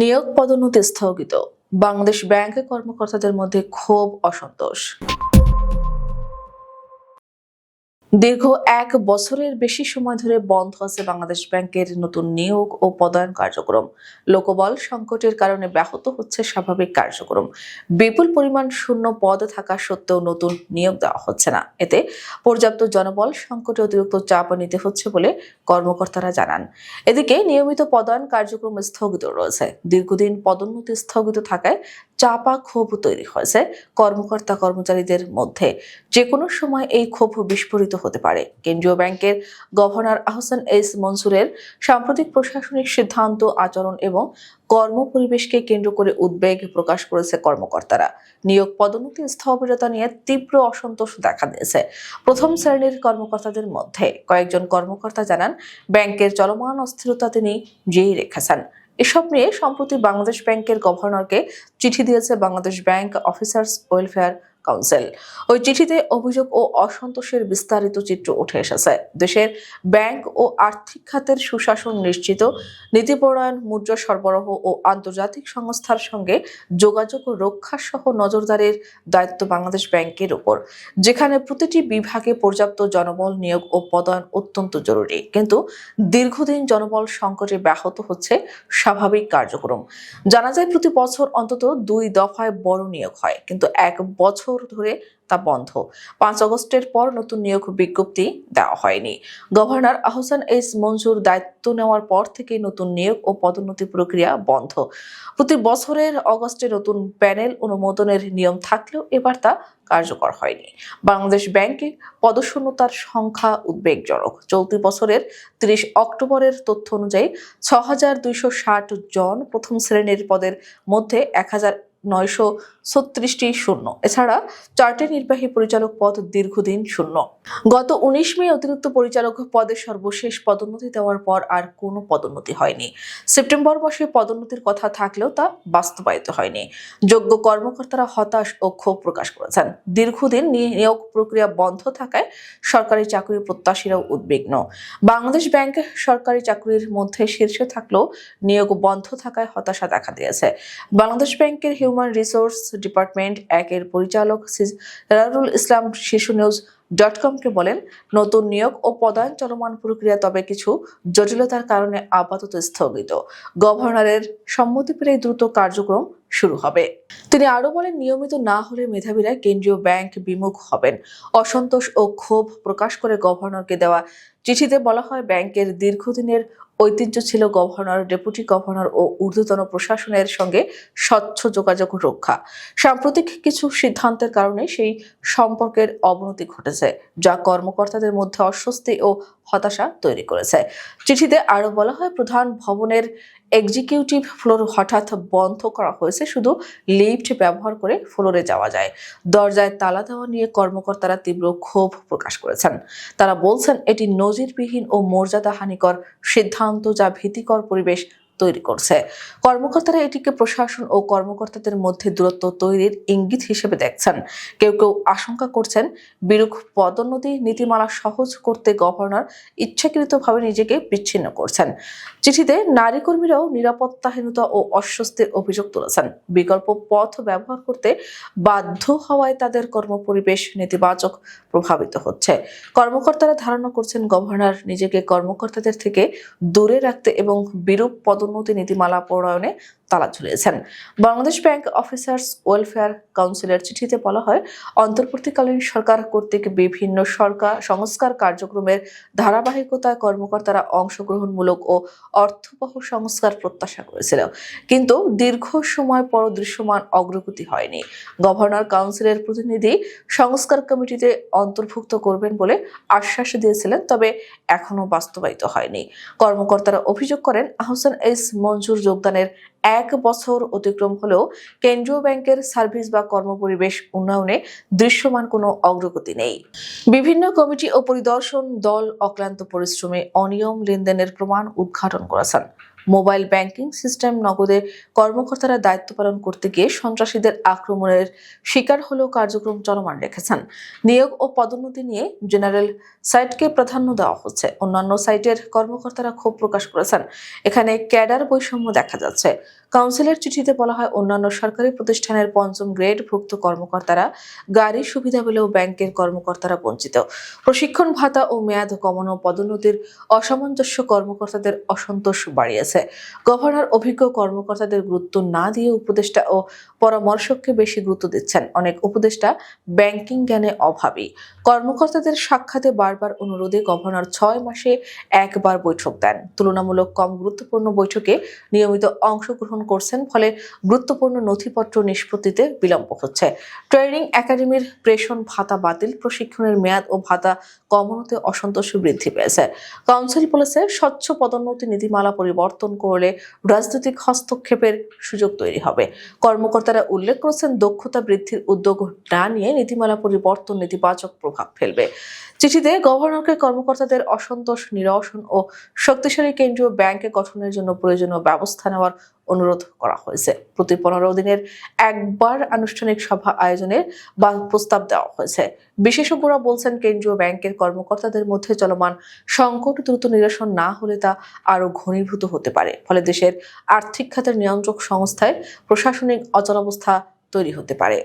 নিয়োগ পদোন্নতি স্থগিত। বাংলাদেশ ব্যাংকে কর্মকর্তাদের মধ্যে ক্ষোভ অসন্তোষ। দীর্ঘ এক বছরের বেশি সময় ধরে বন্ধ আছে বাংলাদেশ ব্যাংকের নতুন নিয়োগ ও পদায়ন কার্যক্রম। লোকবল সংকটের কারণে ব্যাহত হচ্ছে স্বাভাবিক কার্যক্রম। বিপুল পরিমাণ শূন্য পদ থাকা সত্ত্বেও নতুন নিয়োগ দেওয়া হচ্ছে না। এতে পর্যাপ্ত জনবল সংকটে অতিরিক্ত চাপ নিতে হচ্ছে বলে কর্মকর্তারা জানান। এদিকে নিয়মিত পদায়ন কার্যক্রম স্থগিত রয়েছে। দীর্ঘদিন পদোন্নতি স্থগিত থাকায় চাপা ক্ষোভ তৈরি হয়েছে কর্মকর্তা কর্মচারীদের মধ্যে। যে কোনো সময় এই ক্ষোভ বিস্ফোরিত হতে পারে। কেন্দ্রীয় ব্যাংকের গভর্নর আহসান এস মনসুরের সাম্প্রতিক প্রশাসনিক সিদ্ধান্ত, আচরণ এবং কর্মপরিবেশকে কেন্দ্র করে উদ্বেগ প্রকাশ করেছে কর্মকর্তারা। নিয়োগ পদোন্নতি স্থবিরতা নিয়ে তীব্র অসন্তোষ দেখা দিয়েছে প্রথম শ্রেণির কর্মকর্তাদের মধ্যে। কয়েকজন কর্মকর্তা জানান, ব্যাংকের চলমান অস্থিরতা তিনি জেই রেখেছেন। এসব নিয়ে সম্প্রতি বাংলাদেশ ব্যাংকের গভর্নরকে চিঠি দিয়েছে Bangladesh bank officers welfare council. ওই চিঠিতে অভিযোগ ও অসন্তোষের বিস্তারিত চিত্র উঠে এসেছে। দেশের ব্যাংক ও আর্থিক খাতের সুশাসন নিশ্চিত, নীতিপরায়ণ মুদ্রা সরবরাহ ও আন্তর্জাতিক সংস্থার সঙ্গে যোগাযোগ রক্ষা সহ নজরদারির দায়িত্ব বাংলাদেশ ব্যাংকের উপর, যেখানে প্রতিটি বিভাগে পর্যাপ্ত জনবল নিয়োগ ও পদায়ন অত্যন্ত জরুরি। কিন্তু দীর্ঘদিন জনবল সংকটে ব্যাহত হচ্ছে স্বাভাবিক কার্যক্রম। জানা যায়, প্রতি বছর অন্তত দুই দফায় বড় নিয়োগ হয়। কিন্তু এক বছর ধরে তা বন্ধ। পাঁচ আগস্টের পর নতুন নিয়োগ বিজ্ঞপ্তি দেওয়া হয়নি। গভর্নর আহসান এস মঞ্জুর দায়িত্ব নেওয়ার পর থেকে নতুন নিয়োগ ও পদোন্নতি প্রক্রিয়া বন্ধ। প্রতি বছরের অগস্টে নতুন প্যানেল অনুমোদনের নিয়ম থাকলেও এবার তা কার্যকর হয়নি। বাংলাদেশ ব্যাংকে পদশূন্যতার সংখ্যা উদ্বেগজনক। চলতি বছরের তিরিশ অক্টোবরের তথ্য অনুযায়ী ছ জন প্রথম শ্রেণির পদের মধ্যে এক হাজার নয়শো ছত্রিশটি শূন্য। এছাড়া চারটি নির্বাহী পরিচালক পদ দীর্ঘদিন শূন্য। গত উনিশ মে অতিরিক্ত পরিচালক পদে সর্বশেষ পদোন্নতি দেওয়ার পর আর কোনো পদোন্নতি হয়নি। সেপ্টেম্বর মাসে পদোন্নতির কথা থাকলেও তা বাস্তবায়িত হয়নি। যোগ্য কর্মকর্তারা হতাশ ও ক্ষোভ প্রকাশ করেছেন। দীর্ঘদিন নিয়োগ প্রক্রিয়া বন্ধ থাকায় সরকারি চাকরি প্রত্যাশীরাও উদ্বিগ্ন। বাংলাদেশ ব্যাংক সরকারি চাকরির মধ্যে শীর্ষে থাকলেও নিয়োগ বন্ধ থাকায় হতাশা দেখা দিয়েছে। বাংলাদেশ ব্যাংকের হিউম্যান রিসোর্স ডিপার্টমেন্ট একের পরিচালক রারুল ইসলাম শিশু নিউজ ডট কমকে বলেন, নতুন নিয়োগ ও পদায়ন চলমান প্রক্রিয়া তবে কিছু জটিলতার কারণে আপাতত স্থগিত। গভর্নরের সম্মতি পেলে দ্রুত কার্যক্রম শুরু হবে। তিনি আরও বলেন, নিয়মিত না হলে মেধাবীরা কেন্দ্রীয় ব্যাংক বিমুখ হবেন। অসন্তোষ ও ক্ষোভ প্রকাশ করে গভর্নরকে দেওয়া চিঠিতে বলা হয়, ব্যাংকের দীর্ঘদিনের ঐতিহ্য ছিল গভর্নর, ডেপুটি গভর্নর ও ঊর্ধ্বতন প্রশাসনের সঙ্গে স্বচ্ছ যোগাযোগ রক্ষা। সাম্প্রতিক কিছু সিদ্ধান্তের কারণে সেই সম্পর্কের অবনতি ঘটেছে, যা কর্মকর্তাদের মধ্যে অস্বস্তি ও হতাশা তৈরি করেছে। চিঠিতে আরও বলা হয়, প্রধান ভবনের এক্সিকিউটিভ ফ্লোর হঠাৎ বন্ধ করা হয়েছে, শুধু লিফট ব্যবহার করে ফ্লোরে যাওয়া যায়। দরজায় তালা দেওয়া নিয়ে কর্মকর্তারা তীব্র ক্ষোভ প্রকাশ করেছেন। তারা বলছেন, এটি নজিরবিহীন ও মর্যাদাহানিকর সিদ্ধান্ত যা ভীতিকর পরিবেশ তৈরি করছে। কর্মকর্তারা এটিকে প্রশাসন ও কর্মকর্তাদের মধ্যে দূরত্ব তৈরির ইঙ্গিত হিসেবে দেখছেন। কেউ কেউ আশঙ্কা করছেন, বিরূপ পদোন্নতি নীতিমালা সহজ করতে গভর্নর ইচ্ছাকৃতভাবে নিজেকে বিচ্ছিন্ন করছেন। চিঠিতে নারী কর্মীরাও নিরাপত্তাহীনতা ও অস্বস্তির অভিযোগ তুলেছেন। বিকল্প পথ ব্যবহার করতে বাধ্য হওয়ায় তাদের কর্মপরিবেশ নেতিবাচক প্রভাবিত হচ্ছে। কর্মকর্তারা ধারণা করছেন, গভর্নর নিজেকে কর্মকর্তাদের থেকে দূরে রাখতে এবং বিরূপ পদোন্নতি নীতিমালা প্রণয়নে তালা ঝুলিয়েছেন। বাংলাদেশ ব্যাংক অফিসার্স ওয়েলফেয়ার কাউন্সিলের চিঠিতে বলা হয়, অন্তর্বর্তীকালীন সরকার কর্তৃক বিভিন্ন সরকার সংস্কার কার্যক্রমের ধারাবাহিকতায় কর্মকর্তারা অংশগ্রহণমূলক ও অর্থবহ সংস্কার প্রত্যাশা করেছিল। কিন্তু দীর্ঘ সময় পর দৃশ্যমান অগ্রগতি হয়নি। গভর্নর কাউন্সিলের প্রতিনিধি সংস্কার কমিটিতে অন্তর্ভুক্ত করবেন বলে আশ্বাস দিয়েছিলেন, তবে এখনও বাস্তবায়িত হয়নি। কর্মকর্তারা অভিযোগ করেন, আহসান এস মঞ্জুর যোগদানের এক বছর অতিক্রম হলেও কেন্দ্রীয় ব্যাংকের সার্ভিস বা কর্মপরিবেশ উন্নয়নে দৃশ্যমান কোনো অগ্রগতি নেই। বিভিন্ন কমিটি ও পরিদর্শন দল অক্লান্ত পরিশ্রমে অনিয়ম লেনদেনের প্রমাণ উদ্ঘাটন করেছেন। মোবাইল ব্যাংকিং সিস্টেম নগদে কর্মকর্তারা দায়িত্ব পালন করতে গিয়ে সন্ত্রাসীদের আক্রমণের শিকার হলেও কার্যক্রম চলমান রেখেছেন। নিয়োগ ও পদোন্নতি নিয়ে জেনারেল সাইটকে প্রাধান্য দেওয়া হচ্ছে। অন্যান্য সাইটের কর্মকর্তারা ক্ষোভ প্রকাশ করেছেন। এখানে ক্যাডার বৈষম্য দেখা যাচ্ছে। কাউন্সিলের চিঠিতে বলা হয়, অন্যান্য সরকারি প্রতিষ্ঠানের পঞ্চম গ্রেডভুক্ত কর্মকর্তারা গাড়ির সুবিধা পেলেও ব্যাংকের কর্মকর্তারা বঞ্চিত। প্রশিক্ষণ ভাতা ও মেয়াদ কমানো পদোন্নতির অসামঞ্জস্য কর্মকর্তাদের অসন্তোষ বাড়িয়েছে। গভর্নর অভিজ্ঞ কর্মকর্তাদের গুরুত্ব না দিয়ে উপদেষ্টা ও পরামর্শককে বেশি গুরুত্ব দিচ্ছেন। অনেক উপদেষ্টা ব্যাংকিং জ্ঞানে অভাবী। কর্মকর্তাদের সাক্ষাতে বারবার অনুরোধে গভর্নর ছয় মাসে একবার বৈঠক দেন। তুলনামূলক কম গুরুত্বপূর্ণ বৈঠকে নিয়মিত অংশগ্রহণ করছেন, ফলে গুরুত্বপূর্ণ নথিপত্র নিষ্পত্তিতে বিলম্ব হচ্ছে। ট্রেনিং একাডেমির প্রেষণ ভাতা বাতিল, প্রশিক্ষণের মেয়াদ ও ভাতা কমানোতে অসন্তোষ বৃদ্ধি পেয়েছে। কাউন্সিল বলেছে, স্বচ্ছ পদোন্নতি নীতিমালা পরিবর্তন করলে রাজনৈতিক হস্তক্ষেপের সুযোগ তৈরি হবে। কর্মকর্তারা উল্লেখ করেছেন, দক্ষতা বৃদ্ধির উদ্যোগ না নিয়ে নীতিমালা পরিবর্তন নেতিবাচক প্রভাব ফেলবে। চিঠিতে গভর্নরকে কর্মকর্তাদের অসন্তোষ, নিরসন ও শক্তিশালী কেন্দ্রীয় ব্যাংকে গঠনের জন্য প্রয়োজনীয় ব্যবস্থা নেওয়ার অনুরোধ করা হয়েছে। প্রতি পনেরো দিনের একবার আনুষ্ঠানিক সভা আয়োজনের বা প্রস্তাব দেওয়া হয়েছে। বিশেষজ্ঞরা বলছেন, কেন্দ্রীয় ব্যাংকের কর্মকর্তাদের মধ্যে চলমান সংকট দ্রুত নিরসন না হলে তা আরও ঘনীভূত হতে পারে। ফলে দেশের আর্থিক খাতের নিয়ন্ত্রক সংস্থায় প্রশাসনিক অচলাবস্থা তৈরি হতে পারে।